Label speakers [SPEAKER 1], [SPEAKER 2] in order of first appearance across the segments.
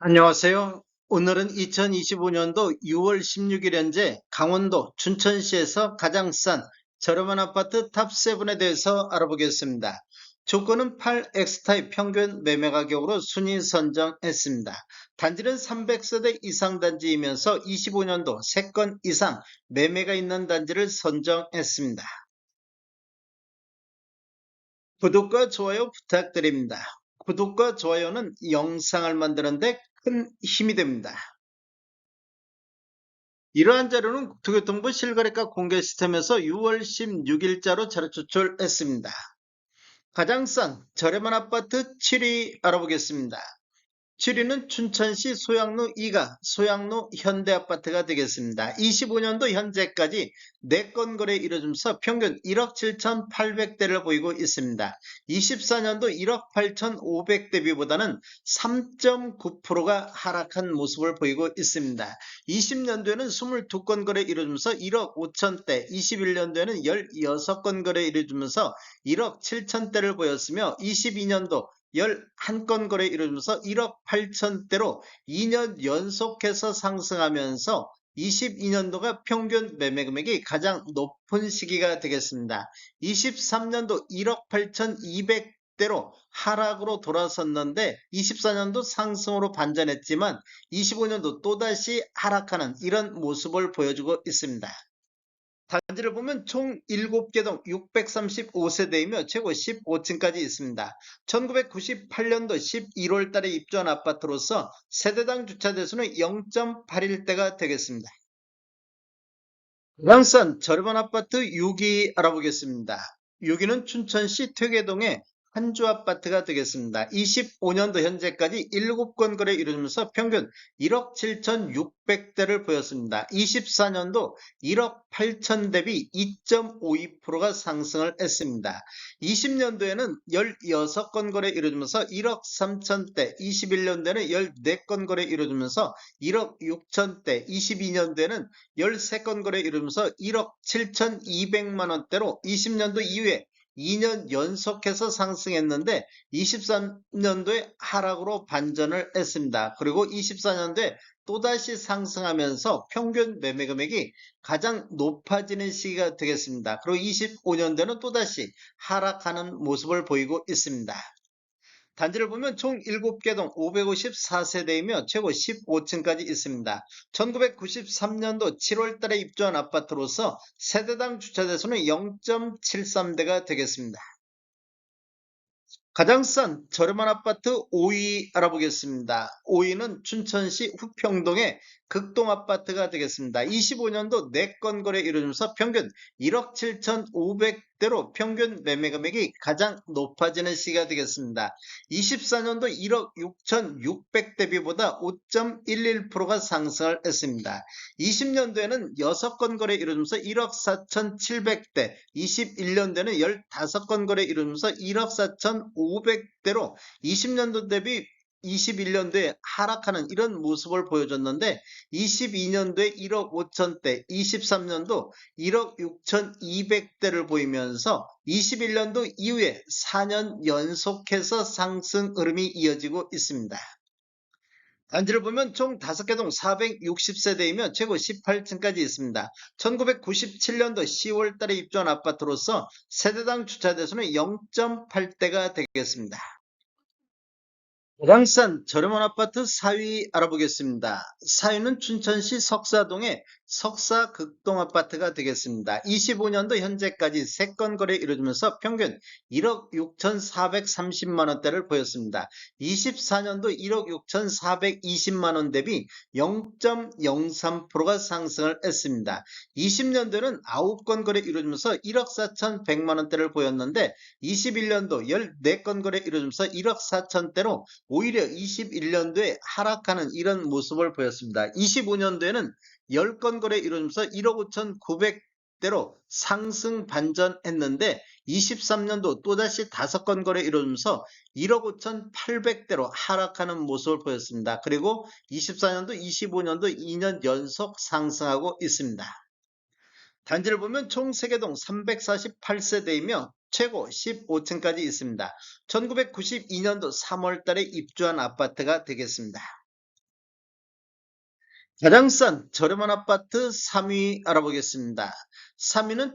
[SPEAKER 1] 안녕하세요. 오늘은 2025년도 6월 16일 현재 강원도 춘천시에서 가장 싼 저렴한 아파트 탑7에 대해서 알아보겠습니다. 조건은 8X타입 평균 매매 가격으로 순위 선정했습니다. 단지는 300세대 이상 단지이면서 25년도 3건 이상 매매가 있는 단지를 선정했습니다. 구독과 좋아요 부탁드립니다. 구독과 좋아요는 영상을 만드는데 큰 힘이 됩니다. 이러한 자료는 국토교통부 실거래가 공개 시스템에서 6월 16일자로 자료 추출했습니다. 가장 싼 저렴한 아파트 7위 알아보겠습니다. 7위는 춘천시 소양로 2가 소양로 현대아파트가 되겠습니다. 25년도 현재까지 4건 거래 이루어지면서 평균 1억 7,800대를 보이고 있습니다. 24년도 1억 8,500 대비보다는 3.9%가 하락한 모습을 보이고 있습니다. 20년도에는 22건 거래 이루어지면서 1억 5천대, 21년도에는 16건 거래 이루어지면서 1억 7천대를 보였으며 22년도 11건 거래 이루어지면서 1억 8천대로 2년 연속해서 상승하면서 22년도가 평균 매매 금액이 가장 높은 시기가 되겠습니다. 23년도 1억 8,200 대로 하락으로 돌아섰는데 24년도 상승으로 반전했지만 25년도 또다시 하락하는 이런 모습을 보여주고 있습니다. 단지를 보면 총 7개 동 635세대이며 최고 15층까지 있습니다. 1998년도 11월 달에 입주한 아파트로서 세대당 주차 대수는 0.81대가 되겠습니다. 부산산 저렴한 아파트 6위 알아보겠습니다. 6위는 춘천시 퇴계동의 한 주 아파트가 되겠습니다. 25년도 현재까지 7건 거래 이루어지면서 평균 1억 7,600대를 보였습니다. 24년도 1억 8천 대비 2.52%가 상승을 했습니다. 20년도에는 16건 거래 이루어지면서 1억 3천 대, 21년도에는 14건 거래 이루어지면서 1억 6천 대, 22년도에는 13건 거래 이루어지면서 1억 7,200만 원대로 20년도 이후에 2년 연속해서 상승했는데 23년도에 하락으로 반전을 했습니다. 그리고 24년도에 또다시 상승하면서 평균 매매 금액이 가장 높아지는 시기가 되겠습니다. 그리고 25년도에는 또다시 하락하는 모습을 보이고 있습니다. 단지를 보면 총 7개 동 554세대이며 최고 15층까지 있습니다. 1993년도 7월 달에 입주한 아파트로서 세대당 주차 대수는 0.73대가 되겠습니다. 가장 싼 저렴한 아파트 5위 알아보겠습니다. 5위는 춘천시 후평동의 극동 아파트가 되겠습니다. 25년도 4건 거래 이루어지면서 평균 1억 7,500대로 평균 매매 금액이 가장 높아지는 시기가 되겠습니다. 24년도 1억 6,600 대비보다 5.11%가 상승을 했습니다. 20년도에는 6건 거래 이루어지면서 1억 4,700대, 21년도에는 15건 거래 이루어지면서 1억 4,500대로 20년도 대비 21년도에 하락하는 이런 모습을 보여줬는데 22년도에 1억 5천대, 23년도 1억 6천2백대를 보이면서 21년도 이후에 4년 연속해서 상승 흐름이 이어지고 있습니다. 단지를 보면 총 5개 동 460세대이며 최고 18층까지 있습니다. 1997년도 10월 달에 입주한 아파트로서 세대당 주차 대수는 0.8대가 되겠습니다. 가장 저렴한 아파트 4위 알아보겠습니다. 4위는 춘천시 석사동의 석사극동 아파트가 되겠습니다. 25년도 현재까지 3건 거래 이루어지면서 평균 1억 6,430만원대를 보였습니다. 24년도 1억 6,420만원 대비 0.03%가 상승을 했습니다. 20년도는 9건 거래 이루어지면서 1억 4,100만원대를 보였는데 21년도 14건 거래 이루어지면서 1억 4천대로 오히려 21년도에 하락하는 이런 모습을 보였습니다. 25년도에는 10건 거래 이루어지면서 1억 5,900대로 상승 반전했는데 23년도 또다시 5건 거래 이루어지면서 1억 5,800대로 하락하는 모습을 보였습니다. 그리고 24년도, 25년도 2년 연속 상승하고 있습니다. 단지를 보면 총 세계동 348세대이며 최고 15층까지 있습니다. 1992년도 3월 달에 입주한 아파트가 되겠습니다. 가장 싼 저렴한 아파트 3위 알아보겠습니다. 3위는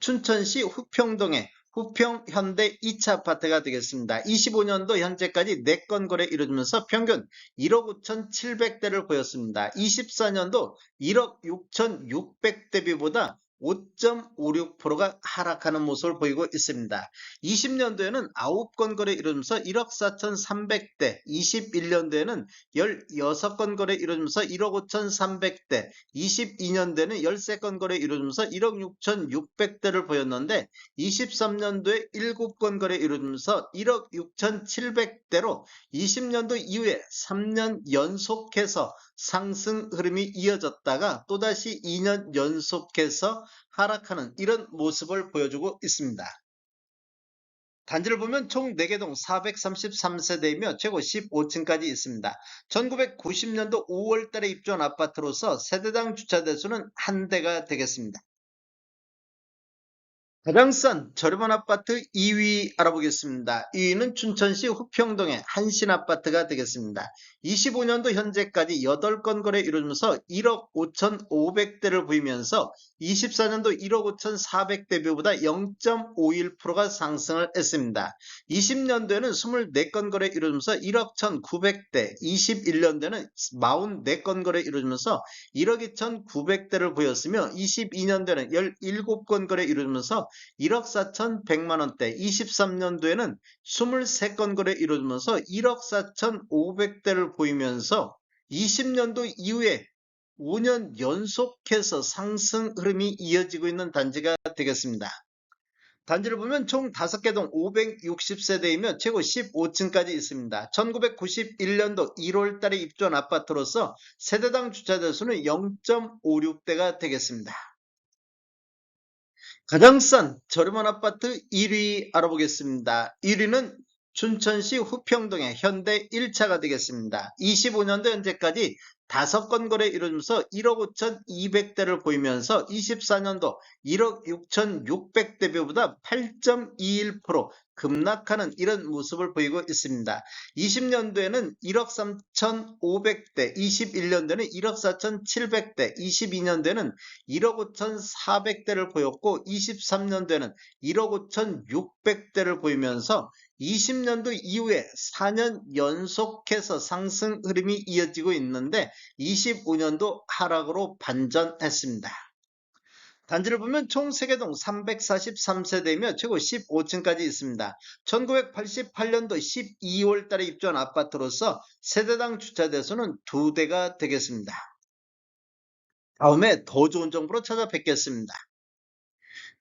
[SPEAKER 1] 춘천시 후평동의 후평 현대 2차 아파트가 되겠습니다. 25년도 현재까지 4건 거래 이루어지면서 평균 1억 5,700대를 보였습니다. 24년도 1억 6,600대비보다 5.56%가 하락하는 모습을 보이고 있습니다. 20년도에는 9건 거래 이루어지면서 1억 4,300대, 21년도에는 16건 거래 이루어지면서 1억 5,300대, 22년도에는 13건 거래 이루어지면서 1억 6,600대를 보였는데 23년도에 7건 거래 이루어지면서 1억 6,700대로 20년도 이후에 3년 연속해서 상승 흐름이 이어졌다가 또다시 2년 연속해서 하락하는 이런 모습을 보여주고 있습니다. 단지를 보면 총 4개 동 433세대이며 최고 15층까지 있습니다. 1990년도 5월 달에 입주한 아파트로서 세대당 주차 대수는 한 대가 되겠습니다. 가장 싼 저렴한 아파트 2위 알아보겠습니다. 2위는 춘천시 후평동의 한신 아파트가 되겠습니다. 25년도 현재까지 8건 거래 이루어지면서 1억 5,500대를 보이면서 24년도 1억 5,400대비보다 0.51%가 상승을 했습니다. 20년도에는 24건 거래 이루어지면서 1억 1,900대, 21년도에는 44건 거래 이루어지면서 1억 2,900대를 보였으며 22년도에는 17건 거래 이루어지면서 1억 4,100만 원대, 23년도에는 23건 거래 이루어지면서 1억 4,500대를 보이면서 20년도 이후에 5년 연속해서 상승 흐름이 이어지고 있는 단지가 되겠습니다. 단지를 보면 총 5개 동 560세대이며 최고 15층까지 있습니다. 1991년도 1월 달에 입주한 아파트로서 세대당 주차 대 수는 0.56대가 되겠습니다. 가장 싼 저렴한 아파트 1위 알아보겠습니다. 1위는 춘천시 후평동의 현대 1차가 되겠습니다. 25년도 현재까지 5건 거래 이루어지면서 1억 5,200대를 보이면서 24년도 1억 6,600대비보다 8.21% 급락하는 이런 모습을 보이고 있습니다. 20년도에는 1억 3,500대, 21년도에는 1억 4,700대, 22년도에는 1억 5,400대를 보였고 23년도에는 1억 5,600대를 보이면서 20년도 이후에 4년 연속해서 상승 흐름이 이어지고 있는데 25년도 하락으로 반전했습니다. 단지를 보면 총 3개동 343세대이며 최고 15층까지 있습니다. 1988년도 12월 달에 입주한 아파트로서 세대당 주차 대수는 2대가 되겠습니다. 다음에 더 좋은 정보로 찾아뵙겠습니다.